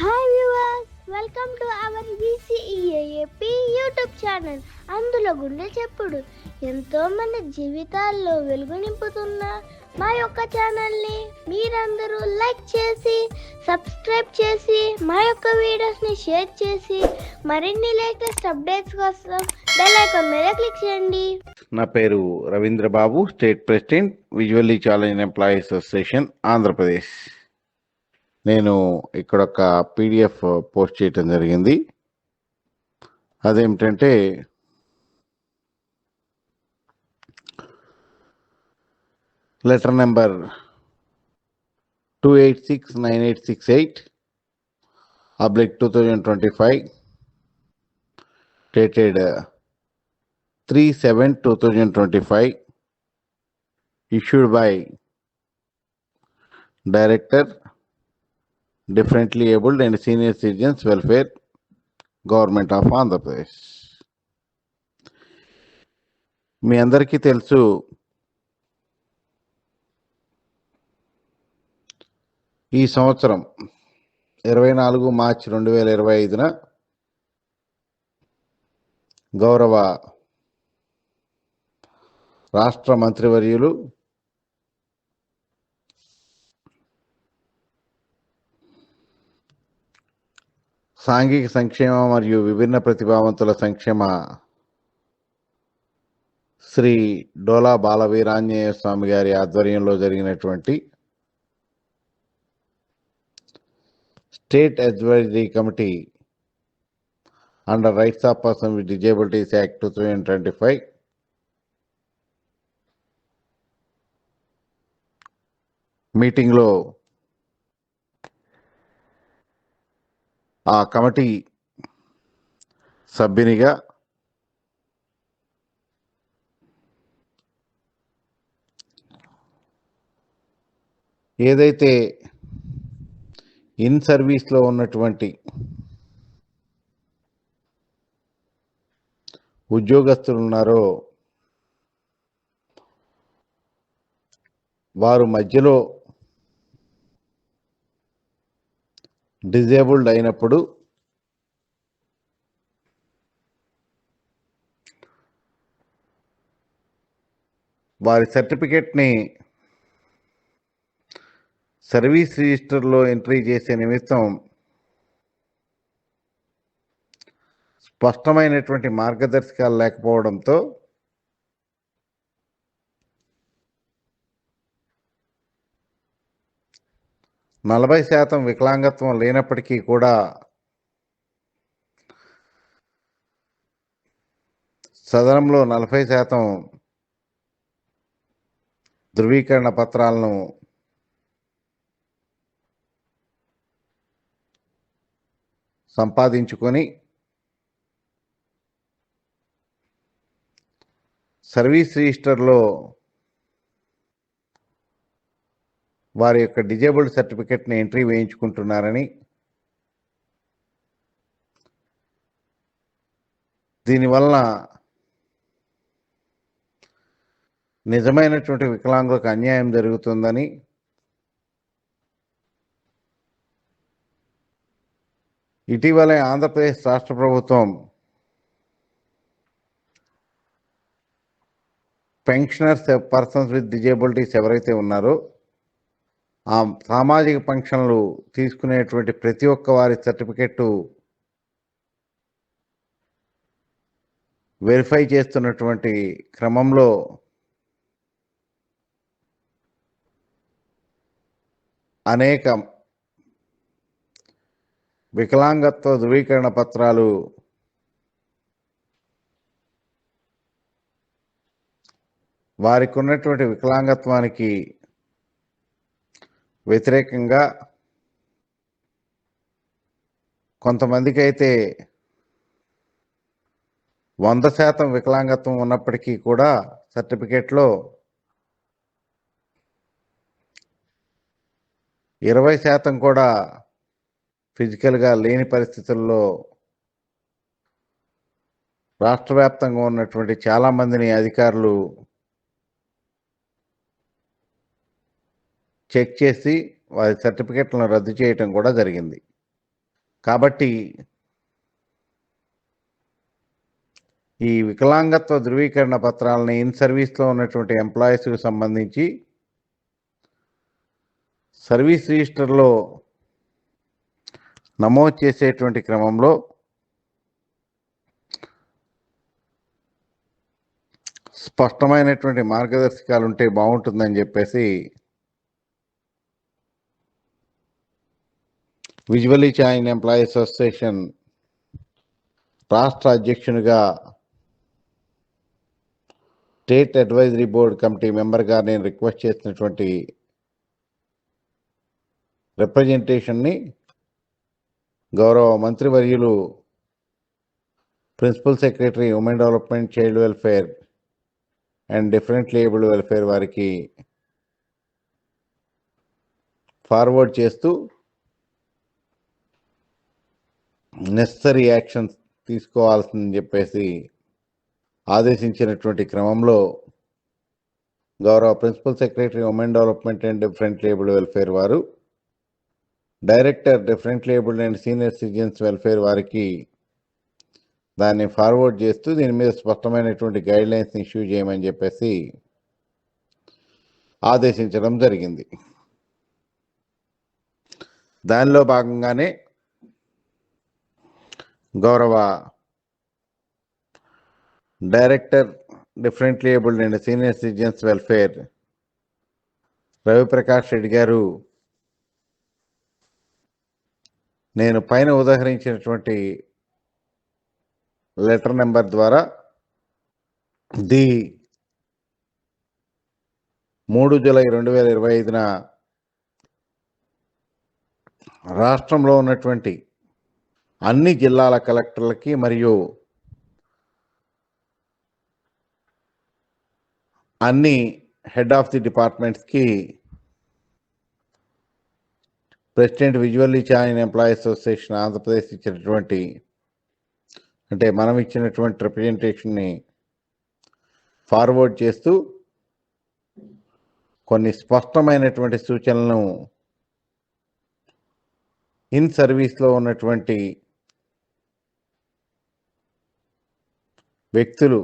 Hi viewers welcome to our VCEAP YouTube channel అందులో గుండె చెప్పుడు. ఎంతోమంది జీవితాల్లో వెలుగు నింపుతున్న మా యొక్క ఛానల్ని మీరందరూ లైక్ చేసి సబ్స్క్రైబ్ చేసి మా యొక్క వీడియోస్ని షేర్ చేసి మరిన్ని లేటెస్ట్ అప్డేట్స్ కోసం బెల్ ఐకాన్ మీద క్లిక్ చేయండి. నా పేరు Ravindra Babu state president visually challenge employees association Andhra Pradesh నేను ఇక్కడ ఒక పీడిఎఫ్ పోస్ట్ చేయటం జరిగింది. అదేమిటంటే letter number two eight six nine eight six eight oblique two thousand twenty five dated three seven two thousand twenty five issued by Director differently abled and senior citizens welfare government of Andhra Pradesh మీ అందరికీ తెలుసు ఈ సంవత్సరం ఇరవై నాలుగు March రెండు వేల ఇరవై ఐదున గౌరవ రాష్ట్ర మంత్రివర్యులు సాంఘిక సంక్షేమ మరియు విభిన్న ప్రతిభావంతుల సంక్షేమ శ్రీ డోలా బాలవీరాంజనేయ స్వామి గారి ఆధ్వర్యంలో జరిగినటువంటి state advisory committee under rights of person with disabilities act two thousand twenty five మీటింగ్లో ఆ కమిటీ సభ్యునిగా ఏదైతే ఇన్ సర్వీస్లో ఉన్నటువంటి ఉద్యోగస్తులు ఉన్నారో వారు మధ్యలో డిజేబుల్డ్ అయినప్పుడు వారి సర్టిఫికెట్ని సర్వీస్ రిజిస్టర్లో ఎంట్రీ చేసే నిమిత్తం స్పష్టమైనటువంటి మార్గదర్శకాలు లేకపోవడంతో నలభై శాతం వికలాంగత్వం లేనప్పటికీ కూడా సదనంలో నలభై శాతం ధృవీకరణ పత్రాలను సంపాదించుకొని సర్వీస్ రిజిస్టర్లో వారి యొక్క డిజేబుల్డ్ సర్టిఫికెట్ని ఎంట్రీ వేయించుకుంటున్నారని దీనివలన నిజమైనటువంటి వికలాంగులకు అన్యాయం జరుగుతుందని ఇటీవలే ఆంధ్రప్రదేశ్ రాష్ట్ర ప్రభుత్వం పెన్షనర్స్ పర్సన్స్ విత్ డిజేబిలిటీస్ ఎవరైతే ఉన్నారో ఆ సామాజిక ఫంక్షన్లు తీసుకునేటువంటి ప్రతి ఒక్క వారి సర్టిఫికెట్ వెరిఫై చేస్తున్నటువంటి క్రమంలో అనేక వికలాంగత్వ ధృవీకరణ పత్రాలు వారికి ఉన్నటువంటి వికలాంగత్వానికి వ్యతిరేకంగా కొంతమందికి అయితే వంద శాతం వికలాంగత్వం ఉన్నప్పటికీ కూడా సర్టిఫికేట్లో ఇరవై శాతం కూడా ఫిజికల్గా లేని పరిస్థితుల్లో రాష్ట్ర వ్యాప్తంగా ఉన్నటువంటి చాలామందిని అధికారులు చెక్ చేసి వారి సర్టిఫికెట్లను రద్దు చేయటం కూడా జరిగింది. కాబట్టి ఈ వికలాంగత్వ ధృవీకరణ పత్రాలని ఇన్ సర్వీస్లో ఉన్నటువంటి ఎంప్లాయీస్కి సంబంధించి సర్వీస్ రిజిస్టర్లో నమోదు చేసేటువంటి క్రమంలో స్పష్టమైనటువంటి మార్గదర్శకాలు ఉంటే బాగుంటుందని చెప్పేసి విజువలీ చాయిన్ ఎంప్లాయీస్ అసోసియేషన్ రాష్ట్ర అధ్యక్షునిగా స్టేట్ అడ్వైజరీ బోర్డ్ కమిటీ మెంబర్గా నేను రిక్వెస్ట్ చేసినటువంటి రిప్రజెంటేషన్ని గౌరవ మంత్రివర్యులు principal secretary women development child welfare and different label welfare వారికి ఫార్వర్డ్ చేస్తూ నెసరీ యాక్షన్స్ తీసుకోవాల్సిందని చెప్పేసి ఆదేశించినటువంటి క్రమంలో గౌరవ principal secretary women development and different label welfare వారు director different label and senior citizens welfare వారికి దాన్ని ఫార్వర్డ్ చేస్తూ దీని మీద స్పష్టమైనటువంటి గైడ్లైన్స్ ఇష్యూ చేయమని చెప్పేసి ఆదేశించడం జరిగింది. దానిలో భాగంగానే గౌరవ director differently abled and senior citizens welfare Ravi Prakash Reddy గారు నేను పైన ఉదహరించినటువంటి లెటర్ నెంబర్ ద్వారా ది మూడు జూలై రెండు వేల ఇరవై ఐదున రాష్ట్రంలో ఉన్నటువంటి అన్ని జిల్లాల కలెక్టర్లకి మరియు అన్ని హెడ్ ఆఫ్ ది డిపార్ట్మెంట్స్కి ప్రెసిడెంట్ విజువల్లీ చాయిన్ ఎంప్లాయీస్ అసోసియేషన్ ఆంధ్రప్రదేశ్ ఇచ్చినటువంటి అంటే మనం ఇచ్చినటువంటి రిప్రజెంటేషన్ని ఫార్వర్డ్ చేస్తూ కొన్ని స్పష్టమైనటువంటి సూచనలను ఇన్ సర్వీస్లో ఉన్నటువంటి వ్యక్తులు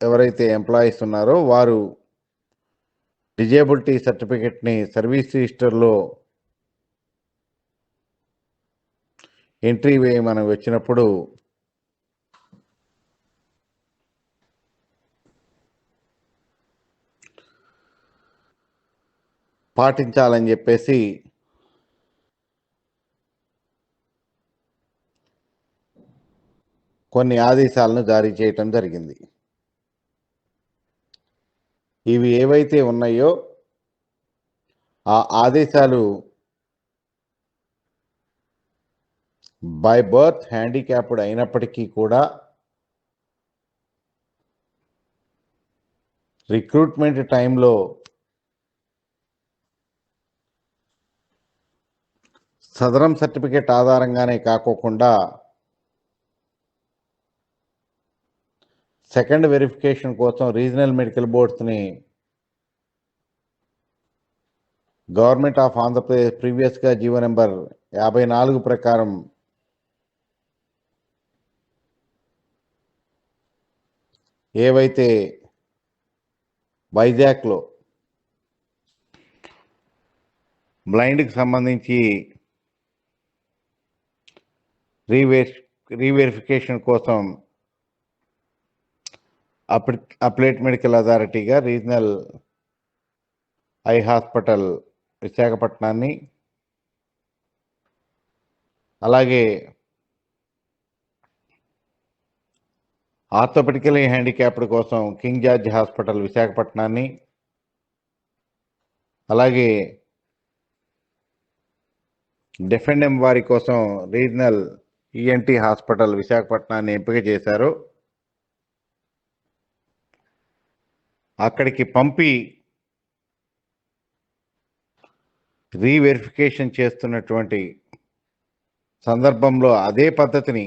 ఎవరైతే ఎంప్లాయీస్ ఉన్నారో వారు డిజేబిలిటీ సర్టిఫికెట్ని సర్వీస్ రిజిస్టర్లో ఎంట్రీ వేయమని వచ్చినప్పుడు పాటించాలని చెప్పేసి కొన్ని ఆదేశాలను జారీ చేయటం జరిగింది. ఇవి ఏవైతే ఉన్నాయో ఆ ఆదేశాలు బై బర్త్ హ్యాండిక్యాప్డ్ అయినప్పటికీ కూడా రిక్రూట్మెంట్ టైంలో సదరం సర్టిఫికేట్ ఆధారంగానే కాకోకుండా సెకండ్ వెరిఫికేషన్ కోసం రీజనల్ మెడికల్ బోర్డ్స్ని గవర్నమెంట్ ఆఫ్ ఆంధ్రప్రదేశ్ ప్రీవియస్గా జీవో నెంబర్ యాభై నాలుగు ప్రకారం ఏవైతే వైజాగ్లో బ్లైండ్కి సంబంధించి రీవే రీవెరిఫికేషన్ కోసం అప్లేట్ మెడికల్ అథారిటీగా రీజనల్ ఐ హాస్పిటల్ విశాఖపట్నాన్ని అలాగే ఆర్థోపెడికలీ హ్యాండిక్యాప్డ్ కోసం కింగ్ జార్జ్ హాస్పిటల్ విశాఖపట్నాన్ని అలాగే డెఫెండెం వారి కోసం రీజనల్ ఈఎన్టీ హాస్పిటల్ విశాఖపట్నాన్ని ఎంపిక చేశారు. అక్కడికి పంపి రీవెరిఫికేషన్ చేస్తున్నటువంటి సందర్భంలో అదే పద్ధతిని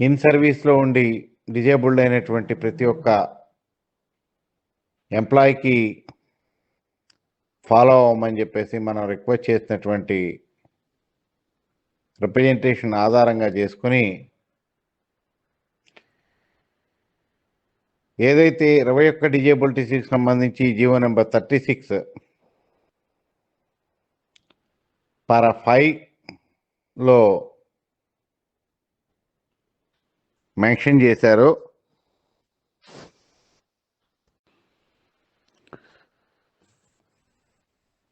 ఇన్ సర్వీస్లో ఉండి డిజేబుల్డ్ అయినటువంటి ప్రతి ఒక్క ఎంప్లాయీకి ఫాలో అవ్వమని చెప్పేసి మనం రిక్వెస్ట్ చేసినటువంటి రిప్రజెంటేషన్ ఆధారంగా చేసుకుని ఏదైతే ఇరవై ఒక్క డిజేబిలిటీస్కి సంబంధించి GO number thirty six para ఫైవ్లో మెన్షన్ చేశారో.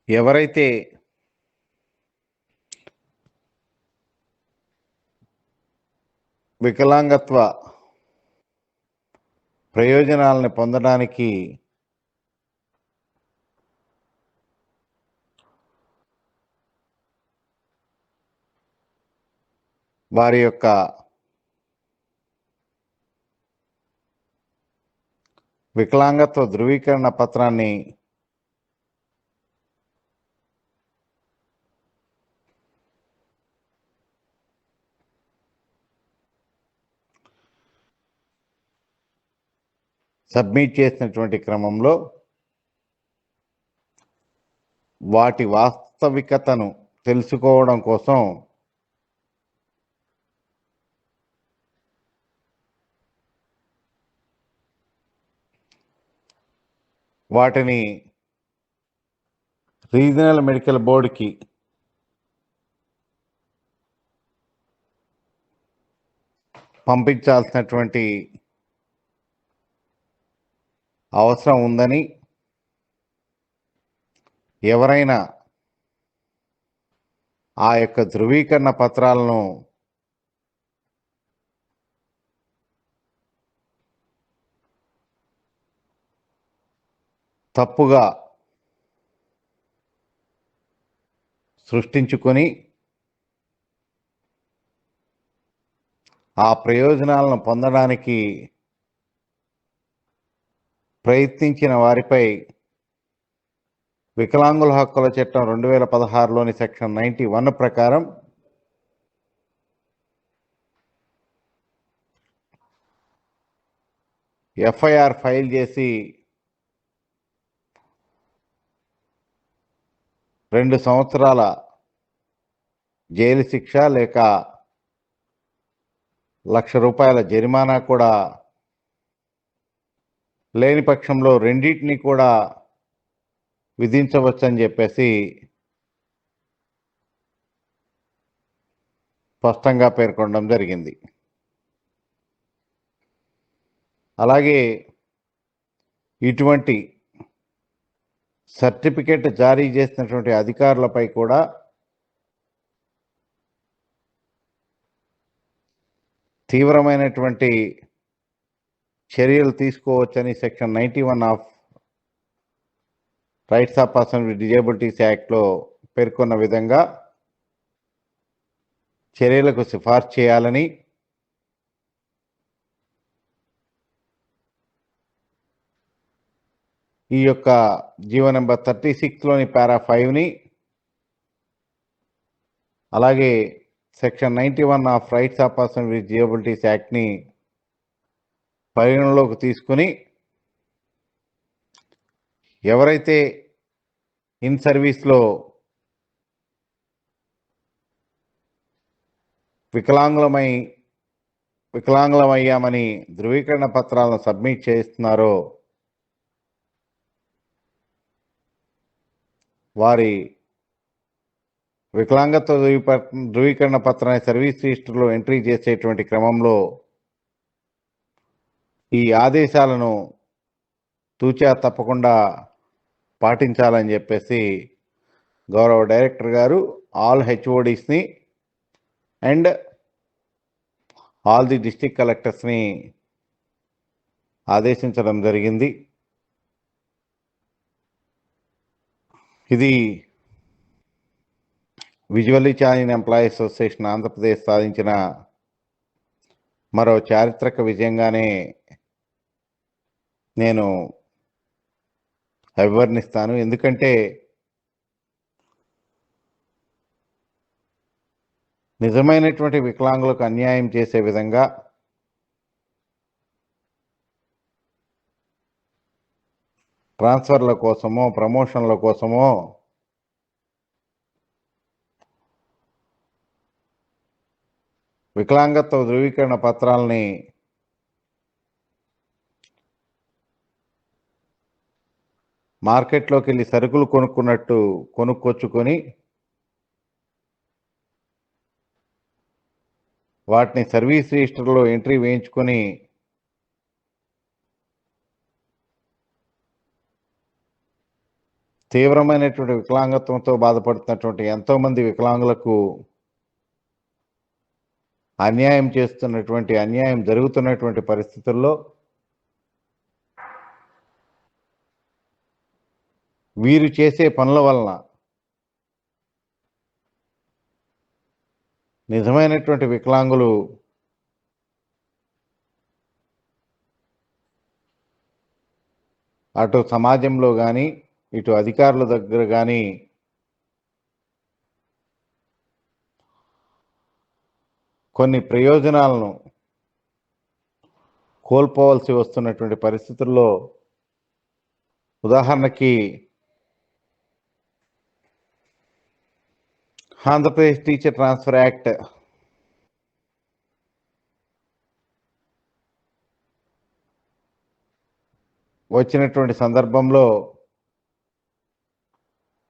ఎవరైతే వికలాంగత్వ ప్రయోజనాలను పొందడానికి వారి యొక్క వికలాంగత్వ ధృవీకరణ పత్రాన్ని సబ్మిట్ చేసినటువంటి క్రమంలో వాటి వాస్తవికతను తెలుసుకోవడం కోసం వాటిని రీజనల్ మెడికల్ బోర్డుకి పంపించాల్సినటువంటి అవసరం ఉందని ఎవరైనా ఆ యొక్క ధృవీకరణ పత్రాలను తప్పుగా సృష్టించుకొని ఆ ప్రయోజనాలను పొందడానికి ప్రయత్నించిన వారిపై వికలాంగుల హక్కుల చట్టం రెండు వేల పదహారులోని సెక్షన్ నైంటీ వన్ ప్రకారం ఎఫ్ఐఆర్ ఫైల్ చేసి రెండు సంవత్సరాల జైలు శిక్ష లేక లక్ష రూపాయల జరిమానా కూడా లేని పక్షంలో రెండింటిని కూడా విధించవచ్చని చెప్పేసి స్పష్టంగా పేర్కొనడం జరిగింది. అలాగే ఇటువంటి సర్టిఫికేట్ జారీ చేసినటువంటి అధికారులపై కూడా తీవ్రమైనటువంటి చర్యలు తీసుకోవచ్చని section ninety one of rights of person with disabilities యాక్ట్లో పేర్కొన్న విధంగా చర్యలకు సిఫార్సు చేయాలని ఈ యొక్క జీవో నెంబర్ థర్టీ సిక్స్లోని పారా ఫైవ్ని అలాగే section ninety one of rights of person with disabilities యాక్ట్ని పరిగణలోకి తీసుకుని ఎవరైతే ఇన్ సర్వీస్లో వికలాంగులమై వికలాంగులమయ్యామని ధృవీకరణ పత్రాలను సబ్మిట్ చేస్తున్నారో వారి వికలాంగత్వ ధృవీప- ధృవీకరణ పత్రాన్ని సర్వీస్ రిజిస్టర్లో ఎంట్రీ చేసేటువంటి క్రమంలో ఈ ఆదేశాలను తూచా తప్పకుండా పాటించాలని చెప్పేసి గౌరవ డైరెక్టర్ గారు ఆల్ హెచ్ఓడిస్ని అండ్ ఆల్ ది డిస్టిక్ కలెక్టర్స్ని ఆదేశించడం జరిగింది. ఇది visually challenge employee association Andhra Pradesh సాధించిన మరో చారిత్రక విజయంగానే నేను అభివర్ణిస్తాను. ఎందుకంటే నిజమైనటువంటి వికలాంగులకు అన్యాయం చేసే విధంగా ట్రాన్స్ఫర్ల కోసమో ప్రమోషన్ల కోసమో వికలాంగత్వ ధృవీకరణ పత్రాలని మార్కెట్లోకి వెళ్ళి సరుకులు కొనుక్కున్నట్టు కొనుక్కొచ్చుకొని వాటిని సర్వీస్ రిజిస్టర్లో ఎంట్రీ వేయించుకొని తీవ్రమైనటువంటి వికలాంగత్వంతో బాధపడుతున్నటువంటి ఎంతోమంది వికలాంగులకు అన్యాయం చేస్తున్నటువంటి అన్యాయం జరుగుతున్నటువంటి పరిస్థితుల్లో వీరు చేసే పనుల వలన నిజమైనటువంటి వికలాంగులు అటు సమాజంలో కానీ ఇటు అధికారుల దగ్గర కానీ కొన్ని ప్రయోజనాలను కోల్పోవలసి వస్తున్నటువంటి పరిస్థితుల్లో ఉదాహరణకి ఆంధ్రప్రదేశ్ టీచర్ ట్రాన్స్ఫర్ యాక్ట్. వచ్చినటువంటి సందర్భంలో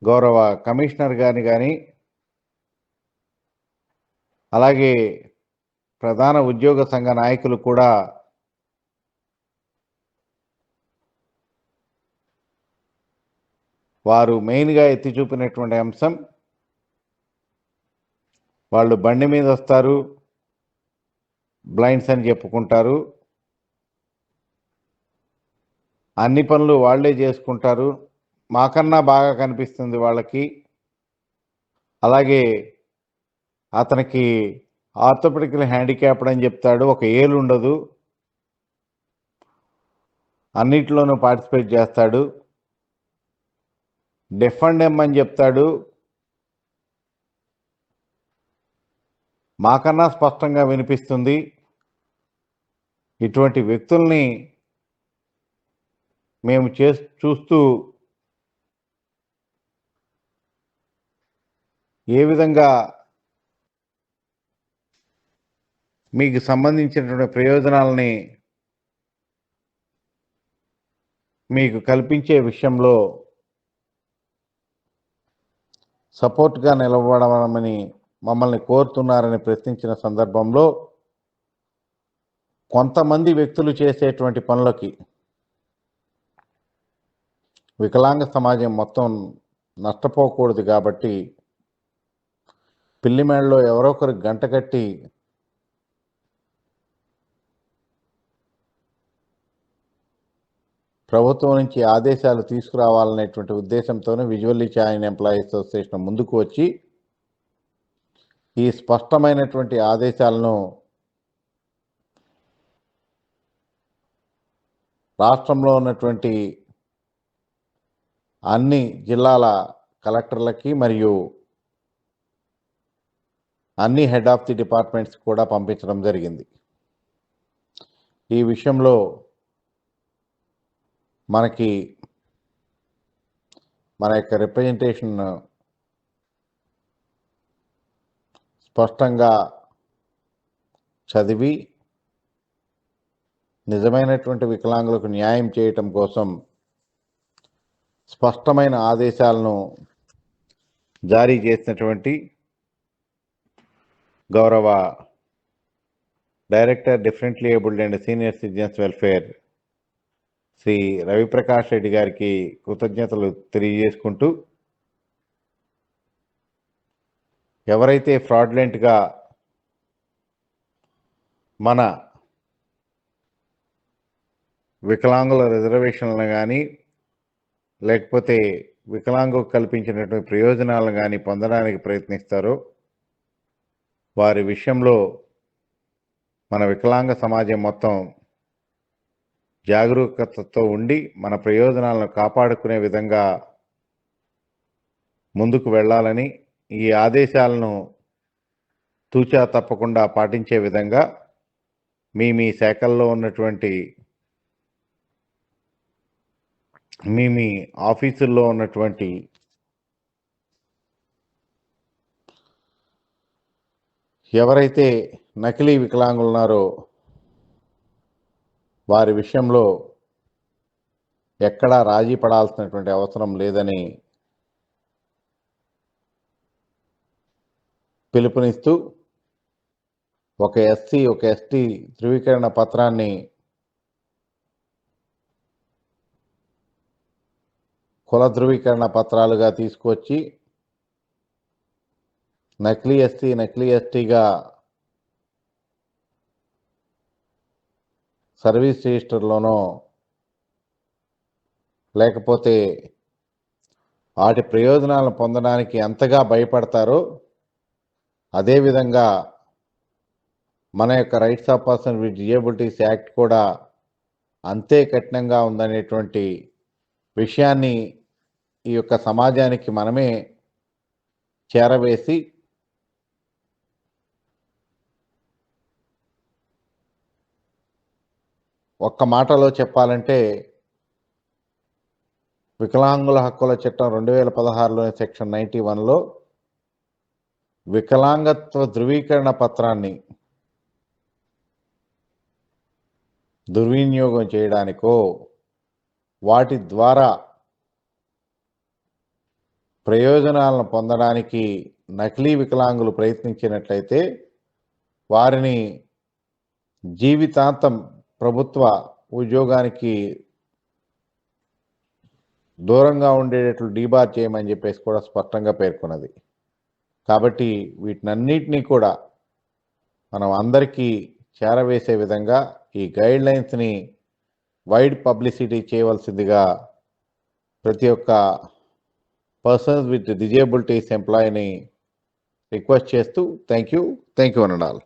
గౌరవ కమిషనర్ గారిని కానీ అలాగే ప్రధాన ఉద్యోగ సంఘ నాయకులు కూడా వారు మెయిన్గా ఎత్తి చూపినటువంటి అంశం వాళ్ళు బండి మీద వస్తారు. బ్లైండ్స్ అని చెప్పుకుంటారు. అన్ని పనులు వాళ్ళే చేసుకుంటారు. మాకన్నా బాగా కనిపిస్తుంది వాళ్ళకి. అలాగే అతనికి ఆర్థోపెడికల్ హ్యాండిక్యాప్డ్ అని చెప్తాడు. ఒక ఏలు ఉండదు. అన్నిటిలోనూ పార్టిసిపేట్ చేస్తాడు. డెఫ్ అండ్ ఎమ్ అని చెప్తాడు. మాకన్నా స్పష్టంగా వినిపిస్తుంది. ఇటువంటి వ్యక్తుల్ని మేము చే చూస్తూ ఏ విధంగా మీకు సంబంధించినటువంటి ప్రయోజనాలని మీకు కల్పించే విషయంలో సపోర్ట్గా నిలబడమని మమ్మల్ని కోరుతున్నారని ప్రశ్నించిన సందర్భంలో కొంతమంది వ్యక్తులు చేసేటువంటి పనులకి వికలాంగ సమాజం మొత్తం నష్టపోకూడదు కాబట్టి పిల్లిమేడలో ఎవరో ఒకరు గంట కట్టి ప్రభుత్వం నుంచి ఆదేశాలు తీసుకురావాలనేటువంటి ఉద్దేశంతోనే విజువల్లీ ఛాయిన్ ఎంప్లాయీస్ అసోసియేషన్ ముందుకు వచ్చి ఈ స్పష్టమైనటువంటి ఆదేశాలను రాష్ట్రంలో ఉన్నటువంటి అన్ని జిల్లాల కలెక్టర్లకి మరియు అన్ని హెడ్ ఆఫ్ ది డిపార్ట్మెంట్స్ కూడా పంపించడం జరిగింది. ఈ విషయంలో మనకి మన యొక్క రిప్రజెంటేషన్ స్పష్టంగా చదివి నిజమైనటువంటి వికలాంగులకు న్యాయం చేయటం కోసం స్పష్టమైన ఆదేశాలను జారీ చేసినటువంటి గౌరవ director differently abled and senior citizens welfare Shri Ravi Prakash Reddy గారికి కృతజ్ఞతలు తెలియజేసుకుంటూ ఎవరైతే ఫ్రాడ్లెంట్గా మన వికలాంగుల రిజర్వేషన్లను కానీ లేకపోతే వికలాంగు కల్పించినటువంటి ప్రయోజనాలను కానీ పొందడానికి ప్రయత్నిస్తారో వారి విషయంలో మన వికలాంగ సమాజం మొత్తం జాగరూకతతో ఉండి మన ప్రయోజనాలను కాపాడుకునే విధంగా ముందుకు వెళ్ళాలని ఈ ఆదేశాలను తూచా తప్పకుండా పాటించే విధంగా మీ మీ శాఖల్లో ఉన్నటువంటి మీ మీ ఆఫీసుల్లో ఉన్నటువంటి ఎవరైతే నకిలీ వికలాంగులు ఉన్నారో వారి విషయంలో ఎక్కడా రాజీ పడాల్సినటువంటి అవసరం లేదని పిలుపునిస్తూ ఒక ఎస్సీ ఒక ఎస్టీ ధృవీకరణ పత్రాన్ని కుల ధృవీకరణ పత్రాలుగా తీసుకొచ్చి నకిలీ ఎస్సీ నకిలీ ఎస్టీగా సర్వీస్ రిజిస్టర్లోనో లేకపోతే వాటి ప్రయోజనాలను పొందడానికి ఎంతగా భయపడతారో అదేవిధంగా మన యొక్క rights of person with disabilities act కూడా అంతే కఠినంగా ఉందనేటువంటి విషయాన్ని ఈ యొక్క సమాజానికి మనమే చేరవేసి ఒక్క మాటలో చెప్పాలంటే వికలాంగుల హక్కుల చట్టం రెండు వేల పదహారులోని సెక్షన్ నైంటీ వన్లో వికలాంగత్వ ధృవీకరణ పత్రాన్ని దుర్వినియోగం చేయడానికో వాటి ద్వారా ప్రయోజనాలను పొందడానికి నకిలీ వికలాంగులు ప్రయత్నించినట్లయితే వారిని జీవితాంతం ప్రభుత్వ ఉద్యోగానికి దూరంగా ఉండేటట్లు డీబార్ చేయమని చెప్పేసి కూడా స్పష్టంగా పేర్కొన్నది. కాబట్టి వీటినన్నిటినీ కూడా మనం అందరికీ చేరవేసే విధంగా ఈ గైడ్ లైన్స్ని వైడ్ పబ్లిసిటీ చేయవలసిందిగా ప్రతి ఒక్క పర్సన్స్ విత్ డిజేబిలిటీస్ ఎంప్లాయీని రిక్వెస్ట్ చేస్తూ థ్యాంక్ యూ థ్యాంక్ యూ అనడాల్